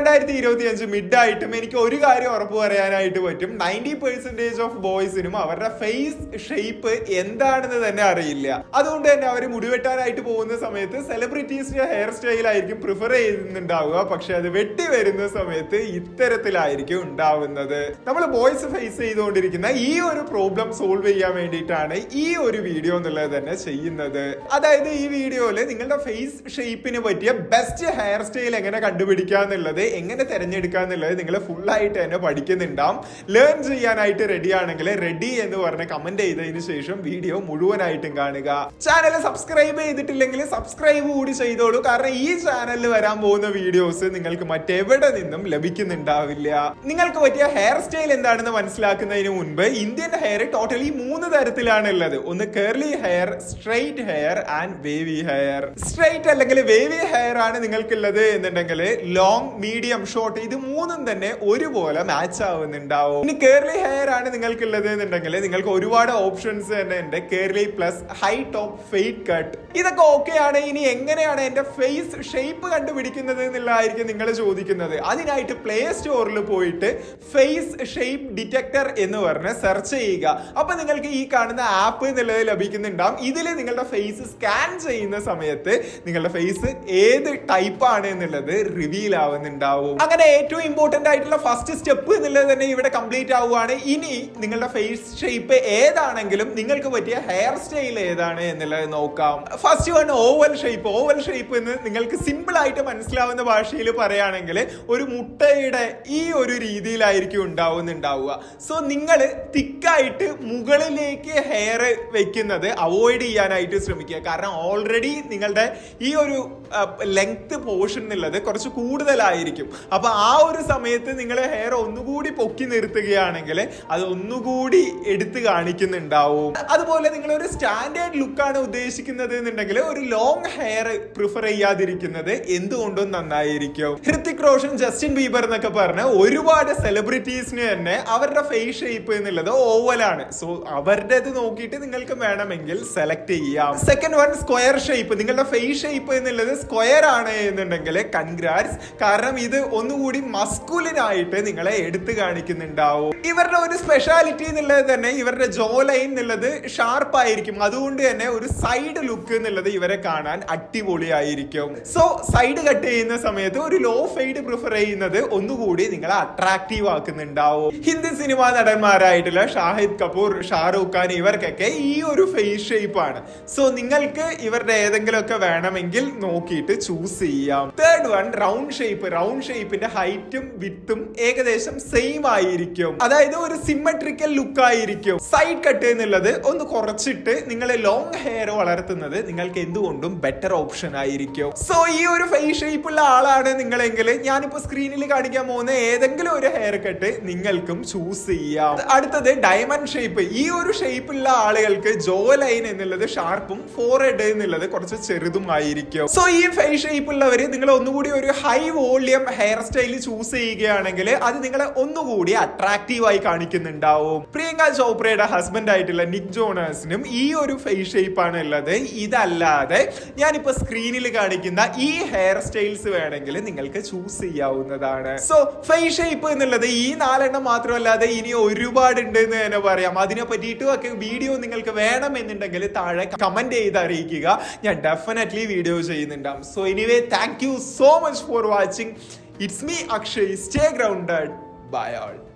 രണ്ടായിരത്തി ഇരുപത്തി അഞ്ച് മിഡ് ആയിട്ടും എനിക്ക് ഒരു കാര്യം ഉറപ്പ് പറയാനായിട്ട് പറ്റും. നയന്റി പെർസെന്റേജ് ഓഫ് ബോയ്സിനും അവരുടെ ഫേസ് ഷേപ്പ് എന്താണെന്ന് തന്നെ അറിയില്ല. അതുകൊണ്ട് തന്നെ അവർ മുടിവെട്ടാനായിട്ട് പോകുന്ന സമയത്ത് സെലിബ്രിറ്റീസിന്റെ ഹെയർ സ്റ്റൈൽ ആയിരിക്കും പ്രിഫർ ചെയ്യുന്നുണ്ടാവുക. പക്ഷെ അത് വെട്ടി വരുന്ന സമയത്ത് ഇത്തരത്തിലായിരിക്കും ഉണ്ടാവുന്നത്. നമ്മൾ ബോയ്സ് ഫേസ് ചെയ്തുകൊണ്ടിരിക്കുന്ന ഈ ഒരു പ്രോബ്ലം സോൾവ് ചെയ്യാൻ വേണ്ടിയിട്ടാണ് ഈ ഒരു വീഡിയോ എന്നുള്ളത് തന്നെ ചെയ്യുന്നത്. അതായത് ഈ വീഡിയോയിൽ നിങ്ങളുടെ ഫേസ് ഷേപ്പിന് പറ്റിയ ബെസ്റ്റ് ഹെയർ സ്റ്റൈൽ എങ്ങനെ കണ്ടുപിടിക്കുക എന്നുള്ളത് എങ്ങനെ തിരഞ്ഞെടുക്കുക എന്നുള്ളത് നിങ്ങൾ ഫുള്ളായിട്ട് തന്നെ പഠിക്കുന്നുണ്ടാവും. ലേൺ ചെയ്യാനായിട്ട് റെഡി ആണെങ്കിൽ റെഡി എന്ന് പറഞ്ഞ് കമന്റ് ചെയ്തതിന് ശേഷം വീഡിയോ മുഴുവനായിട്ടും കാണുക. ചാനൽ സബ്സ്ക്രൈബ് ചെയ്തിട്ടില്ലെങ്കിൽ സബ്സ്ക്രൈബ് കൂടി ചെയ്തോളൂ. കാരണം ഈ ചാനലിൽ വരാൻ പോകുന്ന വീഡിയോസ് നിങ്ങൾക്ക് മറ്റെവിടെ നിന്നും ലഭിക്കുന്നുണ്ടാവില്ല. നിങ്ങൾക്ക് പറ്റിയ ഹെയർ സ്റ്റൈൽ എന്താണെന്ന് മനസ്സിലാക്കുന്നതിന് മുൻപ് ഇന്ത്യൻ ഹെയർ ടോട്ടലി മൂന്ന് തരത്തിലാണ് ഉള്ളത് ഒന്ന് curly hair straight hair and wavy hair straight അല്ലെങ്കിൽ വേവി ഹെയർ ആണ് നിങ്ങൾക്കുള്ളത് എന്നുണ്ടെങ്കിൽ ലോങ് മീഡിയം ഷോർട്ട് ഇത് മൂന്നും തന്നെ ഒരുപോലെ മാച്ച് ആവുന്നുണ്ടാവും. ഇനി കേർലി ഹെയർ ആണ് നിങ്ങൾക്കുള്ളത് എന്നുണ്ടെങ്കിൽ നിങ്ങൾക്ക് ഒരുപാട് ഓപ്ഷൻസ് തന്നെ ഉണ്ട്. Curly plus high top fade cut ഇതൊക്കെ ഓക്കെ ആണ്. ഇനി എങ്ങനെയാണ് എന്റെ ഫേസ് ഷേപ്പ് കണ്ടുപിടിക്കുന്നത് എന്നുള്ളതായിരിക്കും നിങ്ങൾ ചോദിക്കുന്നത്. അതിനായിട്ട് പ്ലേ സ്റ്റോറിൽ പോയിട്ട് ഫേസ് ഷേപ്പ് ഡിറ്റക്ടർ എന്ന് പറഞ്ഞ് സെർച്ച് ചെയ്യുക. അപ്പൊ നിങ്ങൾക്ക് ഈ കാണുന്ന ആപ്പ് എന്നുള്ളത് ലഭിക്കുന്നുണ്ടാവും. ഇതിൽ നിങ്ങളുടെ ഫേസ് സ്കാൻ ചെയ്യുന്ന സമയത്ത് നിങ്ങളുടെ ഫേസ് ഏത് ടൈപ്പ് ആണ് എന്നുള്ളത് റിവീൽ ആവുന്നുണ്ടാവും അങ്ങനെ ഏറ്റവും ഇമ്പോർട്ടന്റ് ആയിട്ടുള്ള ഫസ്റ്റ് സ്റ്റെപ്പ് എന്നുള്ളത് തന്നെ ഇവിടെ കംപ്ലീറ്റ് ആവുകയാണ്. ഇനി നിങ്ങളുടെ ഫേസ് ഷേപ്പ് ഏതാണെങ്കിലും നിങ്ങൾക്ക് പറ്റിയ ഹെയർ സ്റ്റൈൽ ഏതാണ് എന്നുള്ളത് നോക്കാം. First one oval shape oval shape എന്ന് നിങ്ങൾക്ക് സിമ്പിൾ ആയിട്ട് മനസ്സിലാവുന്ന ഭാഷയിൽ പറയുകയാണെങ്കിൽ ഒരു മുട്ടയുടെ ഈ ഒരു രീതിയിലായിരിക്കും ഉണ്ടാവുന്നുണ്ടാവുക. സോ നിങ്ങൾ തിക്കായിട്ട് മുകളിലേക്ക് ഹെയർ വെക്കുന്നത് അവോയ്ഡ് ചെയ്യാനായിട്ട് ശ്രമിക്കുക. കാരണം ഓൾറെഡി നിങ്ങളുടെ ഈ ഒരു ലെങ്ത് പോർഷൻ എന്നുള്ളത് കുറച്ച് കൂടുതലായിരിക്കും. അപ്പൊ ആ ഒരു സമയത്ത് നിങ്ങൾ ഹെയർ ഒന്നുകൂടി പൊക്കി നിർത്തുകയാണെങ്കിൽ അത് ഒന്നുകൂടി എടുത്ത് കാണിക്കുന്നുണ്ടാവും. അതുപോലെ നിങ്ങൾ ഒരു സ്റ്റാൻഡേർഡ് ലുക്കാണ് ഉദ്ദേശിക്കുന്നത് എന്നുണ്ടെങ്കിൽ ഒരു ലോങ് ഹെയർ പ്രിഫർ ചെയ്യാതിരിക്കുന്നത് എന്തുകൊണ്ടും നന്നായിരിക്കും. ഹൃത്തിക് റോഷൻ ജസ്റ്റിൻ ബീബർ എന്നൊക്കെ പറഞ്ഞ ഒരുപാട് സെലിബ്രിറ്റീസിന് തന്നെ അവരുടെ ഫേസ് ഷേപ്പ് എന്നുള്ളത് ഓവലാണ് സോ അവരുടേത് നോക്കിയിട്ട് നിങ്ങൾക്ക് വേണമെങ്കിൽ സെലക്ട് ചെയ്യാം. സെക്കൻഡ് വൺ സ്ക്വയർ ഷേപ്പ് നിങ്ങളുടെ ഫേസ് ഷേപ്പ് എന്നുള്ളത് സ്ക്വയർ ആണ് എന്നുണ്ടെങ്കിൽ കൺഗ്രാറ്റ്സ് കാരണം ഇത് ഒന്നുകൂടി മസ്കുലിൻ ആയിട്ട് നിങ്ങളെ എടുത്തു കാണിക്കുന്നുണ്ടാവും. ഇവരുടെ ഒരു സ്പെഷ്യാലിറ്റി എന്നുള്ളത് തന്നെ ഇവരുടെ ജോ ലൈൻ എന്നുള്ളത് ഷാർപ്പ് ആയിരിക്കും. അതുകൊണ്ട് തന്നെ ഒരു സൈഡ് ലുക്ക് എന്നുള്ളത് ഇവരെ കാണാൻ അടിപൊളിയായിരിക്കും. സോ സൈഡ് കട്ട് ചെയ്യുന്ന സമയത്ത് ഒരു ലോ ഫെയ്ഡ് പ്രിഫർ ചെയ്യുന്നത് ഒന്നുകൂടി നിങ്ങളെ അട്രാക്റ്റീവ് ആക്കുന്നുണ്ടാവും. ഹിന്ദി സിനിമാ നടന്മാരായിട്ടുള്ള ഷാഹിദ് കപൂർ ഷാറൂഖ് ഖാൻ ഇവർക്കൊക്കെ ഈ ഒരു ഫേസ് ഷേപ്പ് ആണ്. സോ നിങ്ങൾക്ക് ഇവരുടെ ഏതെങ്കിലുമൊക്കെ വേണമെങ്കിൽ നോക്കിയിട്ട് ചൂസ് ചെയ്യാം. Third one round shape round ഷേപ്പിന്റെ ഹൈറ്റും വിത്തും ഏകദേശം സെയിം ആയിരിക്കും. അതായത് ഒരു സിമ്മട്രിക്കൽ ലുക്ക് ആയിരിക്കും. സൈഡ് കട്ട് എന്നുള്ളത് ഒന്ന് കുറച്ചിട്ട് നിങ്ങൾ ലോങ് ഹെയർ വളർത്തുന്നത് നിങ്ങൾക്ക് എന്തുകൊണ്ടും ബെറ്റർ ഓപ്ഷൻ ആയിരിക്കും. സോ ഈ ഒരു ഫേസ് ഷേപ്പ് ഉള്ള ആളാണ് നിങ്ങളെങ്കിൽ ഞാനിപ്പോ സ്ക്രീനിൽ കാണിക്കാൻ പോകുന്ന ഏതെങ്കിലും ഒരു ഹെയർ കട്ട് നിങ്ങൾക്കും ചൂസ് ചെയ്യാം. അടുത്തത് ഡയമണ്ട് ഷേപ്പ് ഈ ഒരു ഷേപ്പ് ഉള്ള ആളുകൾക്ക് ജോ ലൈൻ എന്നുള്ളത് ഷാർപ്പും ഫോർ ഹെഡ് എന്നുള്ളത് കുറച്ച് ചെറുതും ആയിരിക്കും സോ ഈ ഫേസ് ഷേപ്പ് ഉള്ളവര് നിങ്ങൾ ഒന്നുകൂടി ഒരു high volume hair style choose ചെയ്യുകയാണെങ്കിൽ അത് നിങ്ങളെ ഒന്നുകൂടി അട്രാക്റ്റീവ് ആയി കാണിക്കുന്നുണ്ടാവും. പ്രിയങ്ക ചോപ്രയുടെ ഹസ്ബൻഡ് ആയിട്ടുള്ള നിക് ജോണേഴ്സിനും ഈ ഒരു ഫേസ് ഷേപ്പ് ആണ് ഉള്ളത്. ഇതല്ലാതെ ഞാനിപ്പോ സ്ക്രീനിൽ കാണിക്കുന്ന ഈ ഹെയർ സ്റ്റൈൽസ് വേണമെങ്കിൽ നിങ്ങൾക്ക് ചൂസ് ചെയ്യാവുന്നതാണ്. സോ ഫേസ് ഷേപ്പ് എന്നുള്ളത് ഈ നാലെണ്ണം മാത്രമല്ലാതെ ഇനി ഒരുപാടുണ്ട് എന്ന് തന്നെ പറയാം. അതിനെ പറ്റിയിട്ടും ഒക്കെ വീഡിയോ നിങ്ങൾക്ക് വേണമെന്നുണ്ടെങ്കിൽ താഴെ കമന്റ് ചെയ്ത് അറിയിക്കുക. ഞാൻ ഡെഫിനറ്റ്ലി വീഡിയോ ചെയ്യുന്നുണ്ടാവും. So anyway thank you so much for watching It's me, Akshay. Stay grounded. Bye, all.